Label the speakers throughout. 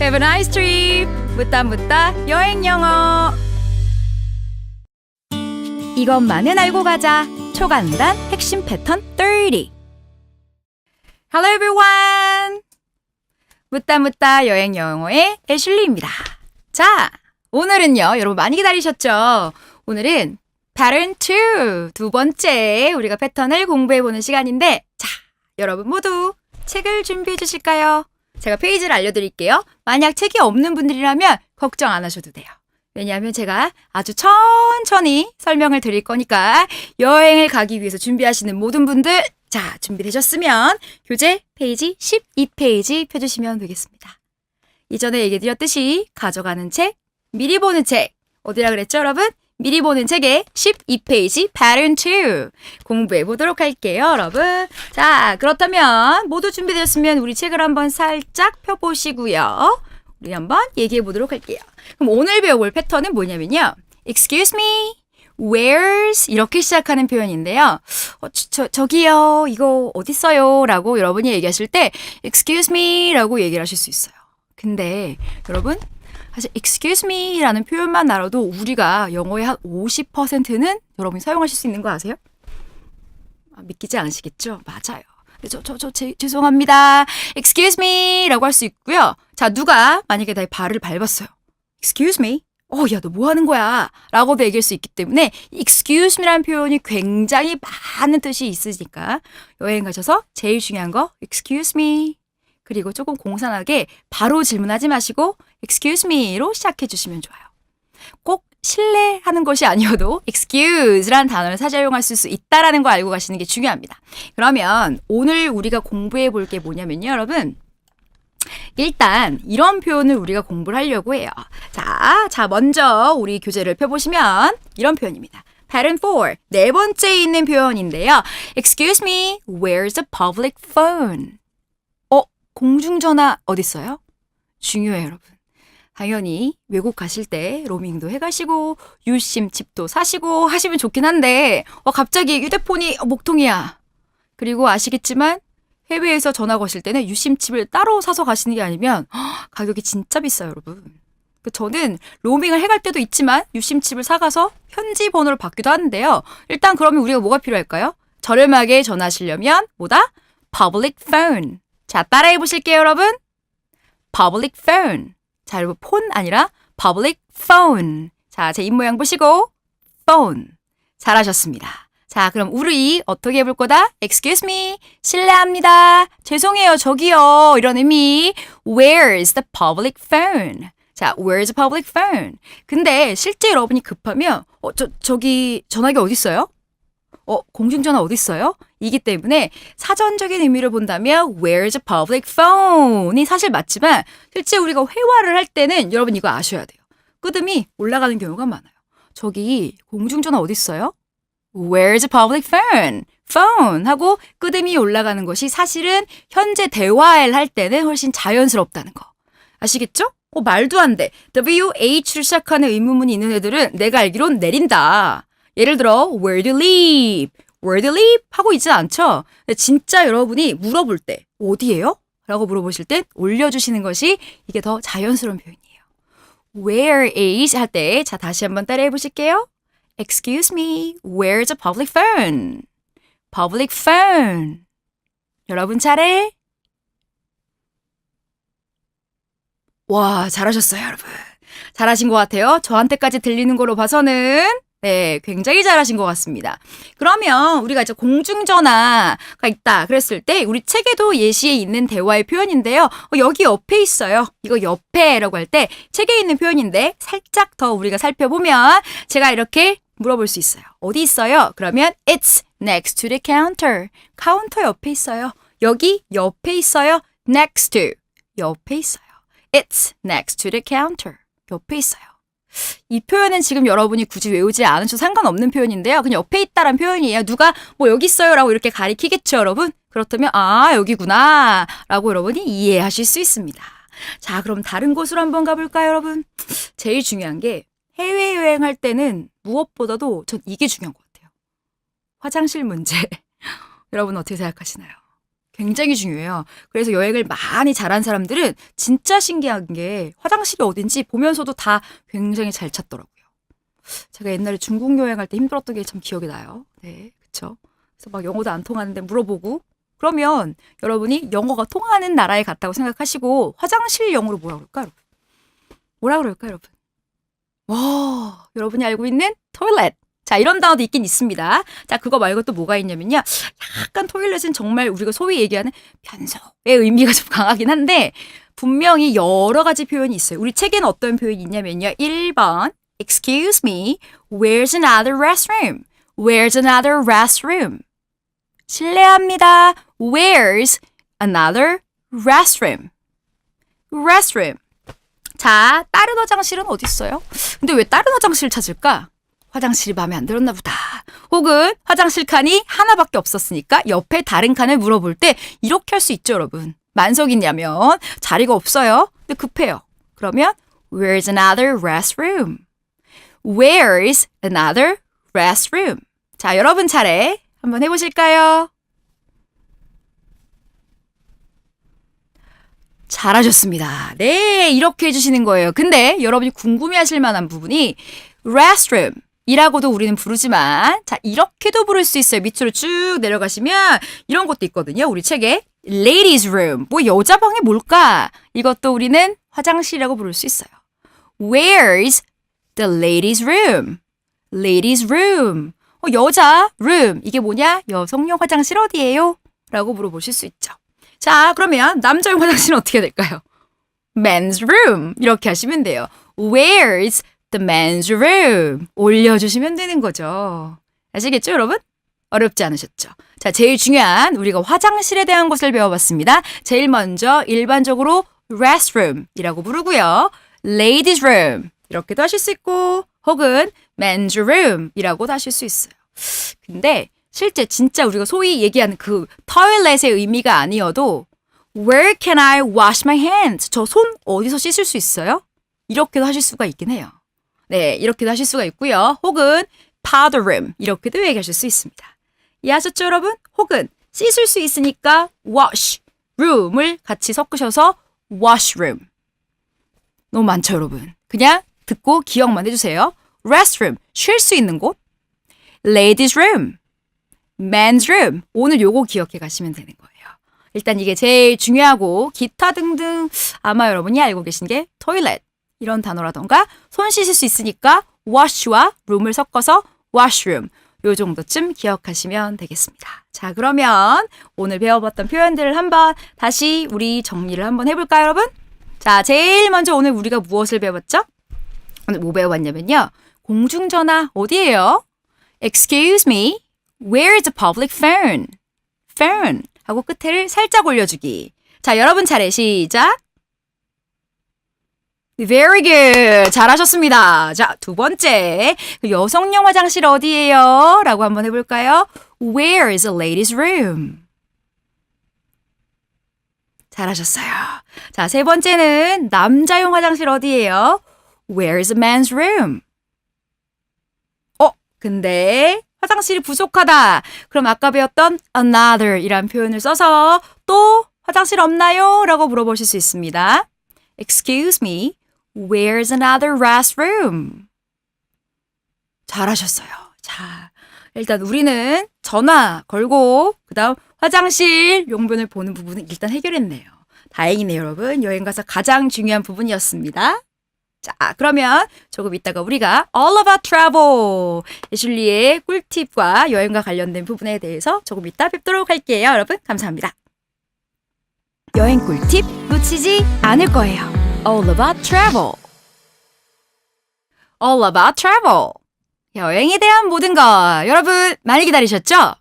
Speaker 1: Have a nice trip. 묻다 여행 영어. 이것만은 알고 가자. 초간단 핵심 패턴 30. Hello everyone. 묻다 여행 영어의 애슐리입니다. 자, 오늘은요. 여러분 많이 기다리셨죠? 오늘은 pattern 2. 두 번째 우리가 패턴을 공부해 보는 시간인데 자, 여러분 모두 책을 준비해 주실까요? 제가 페이지를 알려드릴게요. 만약 책이 없는 분들이라면 걱정 안 하셔도 돼요. 왜냐하면 제가 아주 천천히 설명을 드릴 거니까 여행을 가기 위해서 준비하시는 모든 분들 자 준비되셨으면 교재 페이지 12페이지 펴주시면 되겠습니다. 이전에 얘기드렸듯이 가져가는 책, 미리 보는 책 어디라 그랬죠 여러분? 미리 보는 책의 12페이지 pattern 2 공부해 보도록 할게요, 여러분. 자, 그렇다면 모두 준비되었으면 우리 책을 한번 살짝 펴보시고요. 우리 한번 얘기해 보도록 할게요. 그럼 오늘 배워볼 패턴은 뭐냐면요. Excuse me, where's 이렇게 시작하는 표현인데요. 어, 저, 저기요, 이거 어딨어요? 라고 여러분이 얘기하실 때 Excuse me 라고 얘기를 하실 수 있어요. 근데 여러분 사실 excuse me라는 표현만 알아도 우리가 영어의 한 50%는 여러분이 사용하실 수 있는 거 아세요? 아, 믿기지 않으시겠죠? 맞아요. 저, 저, 저, 제, 죄송합니다. excuse me 라고 할 수 있고요. 자, 누가 만약에 나의 발을 밟았어요. excuse me? 어, 야, 너 뭐 하는 거야? 라고도 얘기할 수 있기 때문에 excuse me라는 표현이 굉장히 많은 뜻이 있으니까 여행 가셔서 제일 중요한 거 excuse me 그리고 조금 공손하게 바로 질문하지 마시고 excuse me로 시작해 주시면 좋아요. 꼭 신뢰하는 것이 아니어도 excuse라는 단어를 사용할 수 있다라는 거 알고 가시는 게 중요합니다. 그러면 오늘 우리가 공부해 볼 게 뭐냐면요, 여러분. 일단 이런 표현을 우리가 공부를 하려고 해요. 자, 자 먼저 우리 교재를 펴보시면 이런 표현입니다. Pattern 4. 네 번째 있는 표현인데요. Excuse me, where's the public phone? 어, 공중전화 어딨어요? 중요해요, 여러분. 당연히 외국 가실 때 로밍도 해가시고 유심 칩도 사시고 하시면 좋긴 한데 어, 갑자기 휴대폰이 어, 목통이야. 그리고 아시겠지만 해외에서 전화 거실 때는 유심 칩을 따로 사서 가시는 게 아니면 헉, 가격이 진짜 비싸요, 여러분. 그 저는 로밍을 해갈 때도 있지만 유심 칩을 사가서 현지 번호를 받기도 하는데요. 일단 그러면 우리가 뭐가 필요할까요? 저렴하게 전화하시려면 뭐다? public phone. 자, 따라해 보실게요, 여러분. public phone. 자, 여러분 폰 아니라 public phone. 자, 제 입 모양 보시고 phone. 잘하셨습니다. 자, 그럼 우리 어떻게 해볼 거다? Excuse me. 실례합니다. 죄송해요. 저기요. 이런 의미. Where's the public phone? 자, where's the public phone? 근데 실제 여러분이 급하면 어, 저 저기 전화기 어디 있어요? 어, 공중전화 어디 있어요? 이기 때문에 사전적인 의미를 본다면 where's the public phone이 사실 맞지만 실제 우리가 회화를 할 때는 여러분 이거 아셔야 돼요. 끄듬이 올라가는 경우가 많아요. 저기 공중전화 어디 있어요? Where's the public phone? phone 하고 끄듬이 올라가는 것이 사실은 현재 대화를 할 때는 훨씬 자연스럽다는 거. 아시겠죠? 어, 말도 안 돼. WH를 시작하는 의문문이 있는 애들은 내가 알기론 내린다. 예를 들어 where do you live? Live? 하고 있지 않죠? 진짜 여러분이 물어볼 때 어디예요? 라고 물어보실 때 올려주시는 것이 이게 더 자연스러운 표현이에요. where is 할 때 자 다시 한번 따라해 보실게요. Excuse me, where's the public phone? public phone. 여러분 차례. 와, 잘하셨어요, 여러분. 잘하신 것 같아요. 저한테까지 들리는 걸로 봐서는 네, 굉장히 잘하신 것 같습니다. 그러면 우리가 이제 공중전화가 있다 그랬을 때 우리 책에도 예시에 있는 대화의 표현인데요. 어, 여기 옆에 있어요. 이거 옆에라고 할 때 책에 있는 표현인데 살짝 더 우리가 살펴보면 제가 이렇게 물어볼 수 있어요. 어디 있어요? 그러면 it's next to the counter. 카운터 옆에 있어요. 여기 옆에 있어요. next to 옆에 있어요. It's next to the counter. 옆에 있어요. 이 표현은 지금 여러분이 굳이 외우지 않으셔도 상관없는 표현인데요. 그냥 옆에 있다란 표현이에요. 누가 뭐 여기 있어요라고 이렇게 가리키겠죠, 여러분? 그렇다면 아 여기구나 라고 여러분이 이해하실 수 있습니다. 자 그럼 다른 곳으로 한번 가볼까요, 여러분? 제일 중요한 게 해외여행할 때는 무엇보다도 전 이게 중요한 것 같아요. 화장실 문제. 여러분 어떻게 생각하시나요? 굉장히 중요해요. 그래서 여행을 많이 잘한 사람들은 진짜 신기한 게 화장실이 어딘지 보면서도 다 굉장히 잘 찾더라고요. 제가 옛날에 중국 여행할 때 힘들었던 게 참 기억이 나요. 네, 그쵸. 그래서 막 영어도 안 통하는데 물어보고 그러면 여러분이 영어가 통하는 나라에 갔다고 생각하시고 화장실 영어로 뭐라 그럴까 여러분? 뭐라 그럴까 여러분? 와, 여러분이 알고 있는 토일렛. 자, 이런 단어도 있긴 있습니다. 자, 그거 말고 또 뭐가 있냐면요. 약간 토일렛은 정말 우리가 소위 얘기하는 변소의 의미가 좀 강하긴 한데 분명히 여러 가지 표현이 있어요. 우리 책에는 어떤 표현이 있냐면요. 1번 Excuse me, where's another restroom? Where's another restroom? 실례합니다. Where's another restroom? restroom. 자, 다른 화장실은 어디 있어요? 근데 왜 다른 화장실 찾을까? 화장실이 마음에 안 들었나 보다. 혹은 화장실 칸이 하나밖에 없었으니까 옆에 다른 칸을 물어볼 때 이렇게 할 수 있죠, 여러분. 만석이냐면 자리가 없어요. 근데 급해요. 그러면 Where's another restroom? Where's another restroom? 자, 여러분 차례 한번 해보실까요? 잘하셨습니다. 네, 이렇게 해주시는 거예요. 근데 여러분이 궁금해하실 만한 부분이 restroom 이라고도 우리는 부르지만 자 이렇게도 부를 수 있어요. 밑으로 쭉 내려가시면 이런 것도 있거든요. 우리 책에 ladies room 뭐 여자 방이 뭘까? 이것도 우리는 화장실이라고 부를 수 있어요. Where's the ladies room? ladies room 어, 여자 room 이게 뭐냐? 여성용 화장실 어디예요? 라고 물어보실 수 있죠. 자 그러면 남자용 화장실은 어떻게 될까요? men's room 이렇게 하시면 돼요. Where's the men's room 올려주시면 되는 거죠. 아시겠죠, 여러분? 어렵지 않으셨죠? 자, 제일 중요한 우리가 화장실에 대한 것을 배워봤습니다. 제일 먼저 일반적으로 restroom이라고 부르고요. ladies room 이렇게도 하실 수 있고 혹은 men's room이라고도 하실 수 있어요. 근데 실제 진짜 우리가 소위 얘기하는 그 toilet의 의미가 아니어도 where can I wash my hands? 저 손 어디서 씻을 수 있어요? 이렇게도 하실 수가 있긴 해요. 네, 이렇게도 하실 수가 있고요. 혹은 powder room 이렇게도 얘기하실 수 있습니다. 이해하셨죠, 여러분? 혹은 씻을 수 있으니까 wash room을 같이 섞으셔서 washroom. 너무 많죠, 여러분. 그냥 듣고 기억만 해주세요. restroom 쉴 수 있는 곳. ladies room, men's room. 오늘 요거 기억해 가시면 되는 거예요. 일단 이게 제일 중요하고 기타 등등 아마 여러분이 알고 계신 게 toilet 이런 단어라던가 손 씻을 수 있으니까 wash와 room을 섞어서 washroom 요 정도쯤 기억하시면 되겠습니다. 자 그러면 오늘 배워봤던 표현들을 한번 다시 우리 정리를 한번 해볼까요 여러분? 자 제일 먼저 오늘 우리가 무엇을 배웠죠? 오늘 뭐 배워봤냐면요. 공중전화 어디예요? Excuse me, where is the public phone? phone 하고 끝에를 살짝 올려주기. 자 여러분 차례 시작. Very good. 잘하셨습니다. 자, 두 번째. 그 여성용 화장실 어디예요? 라고 한번 해볼까요? Where is the ladies' room? 잘하셨어요. 자, 세 번째는 남자용 화장실 어디예요? Where is the men's room? 어, 근데 화장실이 부족하다. 그럼 아까 배웠던 another 이란 표현을 써서 또 화장실 없나요? 라고 물어보실 수 있습니다. Excuse me, where's another restroom? 잘하셨어요. 자, 일단 우리는 전화 걸고 그다음 화장실 용변을 보는 부분은 일단 해결했네요. 다행이네요, 여러분. 여행 가서 가장 중요한 부분이었습니다. 자, 그러면 조금 이따가 우리가 All About Travel 애슐리의 꿀팁과 여행과 관련된 부분에 대해서 조금 이따 뵙도록 할게요. 여러분, 감사합니다. 여행 꿀팁 놓치지 않을 거예요. All About Travel. All About Travel. 여행에 대한 모든 것. 여러분, 많이 기다리셨죠?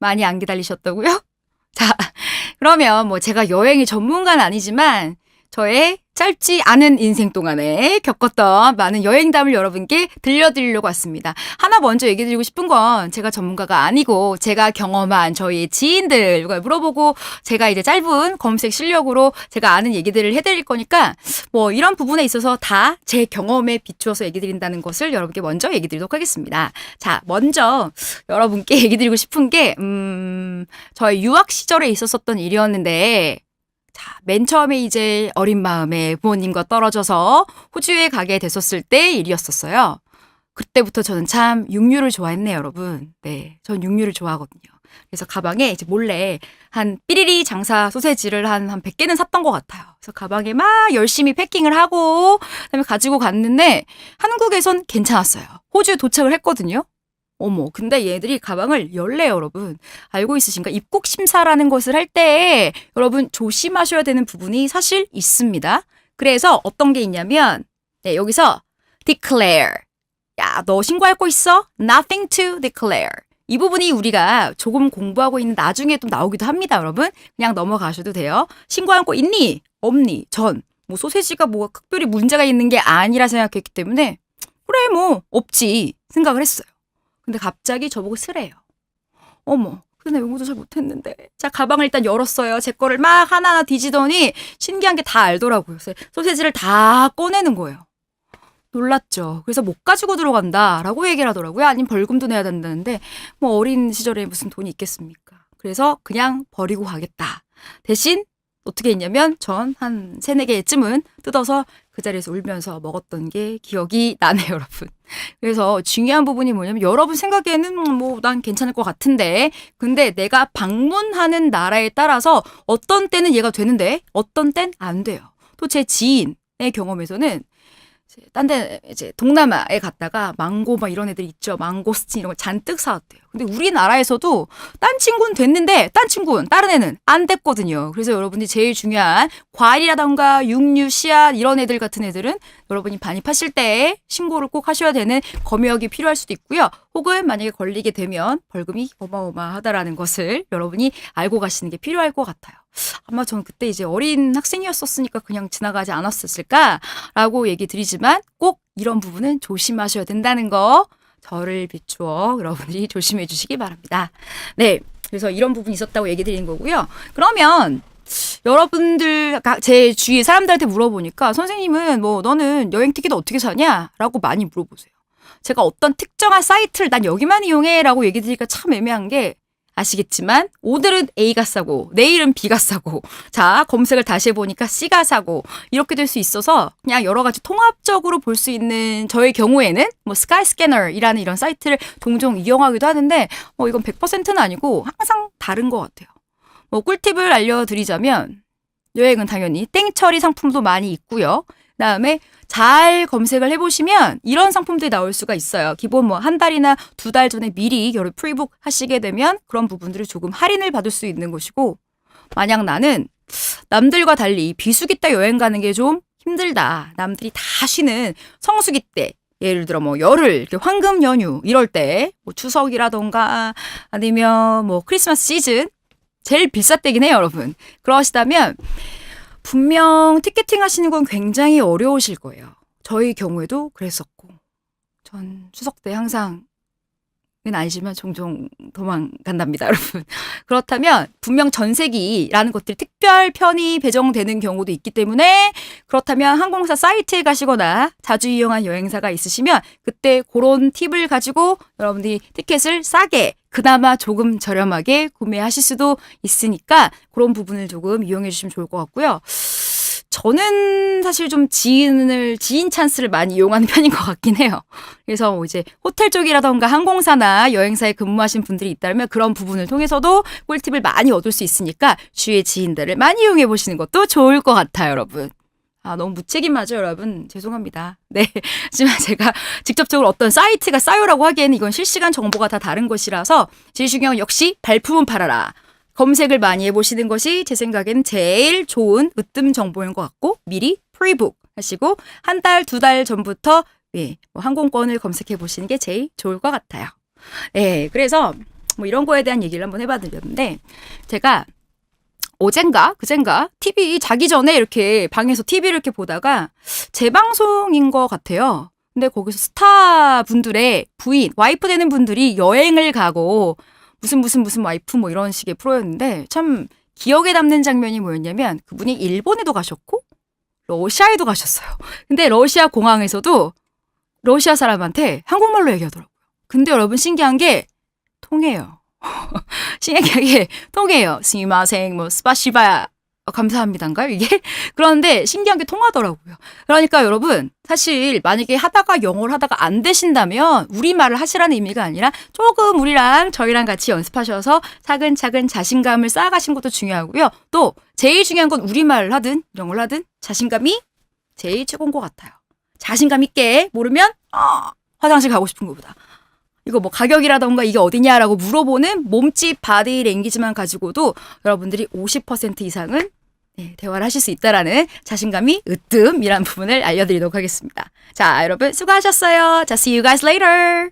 Speaker 1: 많이 안 기다리셨다고요? 자, 그러면 뭐 제가 여행이 전문가는 아니지만 저의 짧지 않은 인생 동안에 겪었던 많은 여행담을 여러분께 들려드리려고 왔습니다. 하나 먼저 얘기 드리고 싶은 건 제가 전문가가 아니고 제가 경험한 저희 지인들 물어보고 제가 이제 짧은 검색 실력으로 제가 아는 얘기들을 해드릴 거니까 뭐 이런 부분에 있어서 다 제 경험에 비추어서 얘기 드린다는 것을 여러분께 먼저 얘기 드리도록 하겠습니다. 자, 먼저 여러분께 얘기 드리고 싶은 게, 음, 저희 유학 시절에 있었었던 일이었는데, 자, 맨 처음에 이제 어린 마음에 부모님과 떨어져서 호주에 가게 됐었을 때 일이었었어요. 그때부터 저는 참 육류를 좋아했네요, 여러분. 네. 전 육류를 좋아하거든요. 그래서 가방에 이제 몰래 한 삐리리 장사 소세지를 한, 한 100개는 샀던 것 같아요. 그래서 가방에 막 열심히 패킹을 하고, 그 다음에 가지고 갔는데, 한국에선 괜찮았어요. 호주 도착을 했거든요. 어머, 근데 얘들이 가방을 열래요, 여러분. 알고 있으신가? 입국 심사라는 것을 할 때 여러분 조심하셔야 되는 부분이 사실 있습니다. 그래서 어떤 게 있냐면 네, 여기서 declare. 야, 너 신고할 거 있어? Nothing to declare. 이 부분이 우리가 조금 공부하고 있는 나중에 또 나오기도 합니다, 여러분. 그냥 넘어가셔도 돼요. 신고할 거 있니? 없니? 전. 뭐 소세지가 뭐 특별히 문제가 있는 게 아니라 생각했기 때문에 그래 뭐 없지 생각을 했어요. 근데 갑자기 저보고 쓰래요. 어머, 근데 영어도 잘 못했는데. 자, 가방을 일단 열었어요. 제 거를 막 하나하나 뒤지더니 신기한 게 다 알더라고요. 그래서 소세지를 다 꺼내는 거예요. 놀랐죠. 그래서 못 가지고 들어간다 라고 얘기를 하더라고요. 아니면 벌금도 내야 된다는데, 뭐 어린 시절에 무슨 돈이 있겠습니까? 그래서 그냥 버리고 가겠다. 대신 어떻게 했냐면 전 한 세네 개쯤은 뜯어서 그 자리에서 울면서 먹었던 게 기억이 나네요, 여러분. 그래서 중요한 부분이 뭐냐면 여러분 생각에는 뭐 난 괜찮을 것 같은데 근데 내가 방문하는 나라에 따라서 어떤 때는 얘가 되는데 어떤 땐 안 돼요. 또 제 지인의 경험에서는 딴 데 이제 동남아에 갔다가 망고 막 이런 애들 있죠. 망고스틴 이런 걸 잔뜩 사왔대요. 근데 우리나라에서도 딴 친구는 됐는데 딴 친구는 다른 애는 안 됐거든요. 그래서 여러분이 제일 중요한 과일이라던가 육류, 씨앗 이런 애들 같은 애들은 여러분이 반입하실 때 신고를 꼭 하셔야 되는 검역이 필요할 수도 있고요. 혹은 만약에 걸리게 되면 벌금이 어마어마하다라는 것을 여러분이 알고 가시는 게 필요할 것 같아요. 아마 저는 그때 이제 어린 학생이었었으니까 그냥 지나가지 않았었을까라고 얘기 드리지만 꼭 이런 부분은 조심하셔야 된다는 거 저를 비추어 여러분들이 조심해 주시기 바랍니다. 네. 그래서 이런 부분이 있었다고 얘기 드리는 거고요. 그러면 여러분들 제 주위 사람들한테 물어보니까 선생님은 뭐 너는 여행 티켓 어떻게 사냐라고 많이 물어보세요. 제가 어떤 특정한 사이트를 난 여기만 이용해라고 얘기 드리니까 참 애매한 게 아시겠지만 오늘은 A가 싸고 내일은 B가 싸고 자 검색을 다시 해보니까 C가 싸고 이렇게 될 수 있어서 그냥 여러 가지 통합적으로 볼 수 있는 저의 경우에는 뭐 스카이 스캐너이라는 이런 사이트를 종종 이용하기도 하는데 뭐 이건 100%는 아니고 항상 다른 것 같아요. 뭐 꿀팁을 알려드리자면 여행은 당연히 땡처리 상품도 많이 있고요. 그다음에 잘 검색을 해보시면 이런 상품들이 나올 수가 있어요. 기본 뭐 한 달이나 두 달 전에 미리 여러 프리북 하시게 되면 그런 부분들을 조금 할인을 받을 수 있는 것이고 만약 나는 남들과 달리 비수기 때 여행 가는 게 좀 힘들다. 남들이 다 쉬는 성수기 때 예를 들어 뭐 열흘 황금 연휴 이럴 때 뭐 추석이라던가 아니면 뭐 크리스마스 시즌 제일 비쌀 때긴 해요, 여러분. 그러시다면 분명 티켓팅 하시는 건 굉장히 어려우실 거예요. 저희 경우에도 그랬었고, 전 추석 때 항상 은 아니지만 종종 도망간답니다, 여러분. 그렇다면 분명 전세기라는 것들이 특별 편이 배정되는 경우도 있기 때문에 그렇다면 항공사 사이트에 가시거나 자주 이용한 여행사가 있으시면 그때 그런 팁을 가지고 여러분들이 티켓을 싸게 그나마 조금 저렴하게 구매하실 수도 있으니까 그런 부분을 조금 이용해 주시면 좋을 것 같고요. 저는 사실 좀 지인을 지인 찬스를 많이 이용하는 편인 것 같긴 해요. 그래서 뭐 이제 호텔 쪽이라던가 항공사나 여행사에 근무하신 분들이 있다면 그런 부분을 통해서도 꿀팁을 많이 얻을 수 있으니까 주위의 지인들을 많이 이용해 보시는 것도 좋을 것 같아요, 여러분. 아, 너무 무책임하죠, 여러분. 죄송합니다. 네. 하지만 제가 직접적으로 어떤 사이트가 싸요라고 하기에는 이건 실시간 정보가 다 다른 것이라서 제일 중요한 건 역시 발품은 팔아라. 검색을 많이 해보시는 것이 제 생각에는 제일 좋은 으뜸 정보인 것 같고 미리 프리북 하시고 한 달, 두 달 전부터 예, 뭐 항공권을 검색해 보시는 게 제일 좋을 것 같아요. 예, 그래서 뭐 이런 거에 대한 얘기를 한번 해봐드렸는데 제가 어젠가 그젠가 TV 자기 전에 이렇게 방에서 TV를 이렇게 보다가 재방송인 것 같아요. 근데 거기서 스타 분들의 부인, 와이프 되는 분들이 여행을 가고 무슨 무슨 무슨 와이프 뭐 이런 식의 프로였는데 참 기억에 남는 장면이 뭐였냐면 그분이 일본에도 가셨고 러시아에도 가셨어요. 근데 러시아 공항에서도 러시아 사람한테 한국말로 얘기하더라고요. 근데 여러분 신기한 게 통해요. 신기하게 통해요. 스미마생, 뭐 스파시바 어, 감사합니다인가요 이게? 그런데 신기한 게 통하더라고요. 그러니까 여러분 사실 만약에 하다가 영어를 하다가 안 되신다면 우리말을 하시라는 의미가 아니라 조금 우리랑 저희랑 같이 연습하셔서 차근차근 자신감을 쌓아가신 것도 중요하고요. 또 제일 중요한 건 우리말을 하든 영어를 하든 자신감이 제일 최고인 것 같아요. 자신감 있게 모르면 어, 화장실 가고 싶은 것보다 이거 뭐 가격이라던가 이게 어디냐라고 물어보는 몸짓 바디 랭귀지만 가지고도 여러분들이 50% 이상은 네, 대화를 하실 수 있다라는 자신감이 으뜸이란 부분을 알려드리도록 하겠습니다. 자, 여러분 수고하셨어요. 자, see you guys later.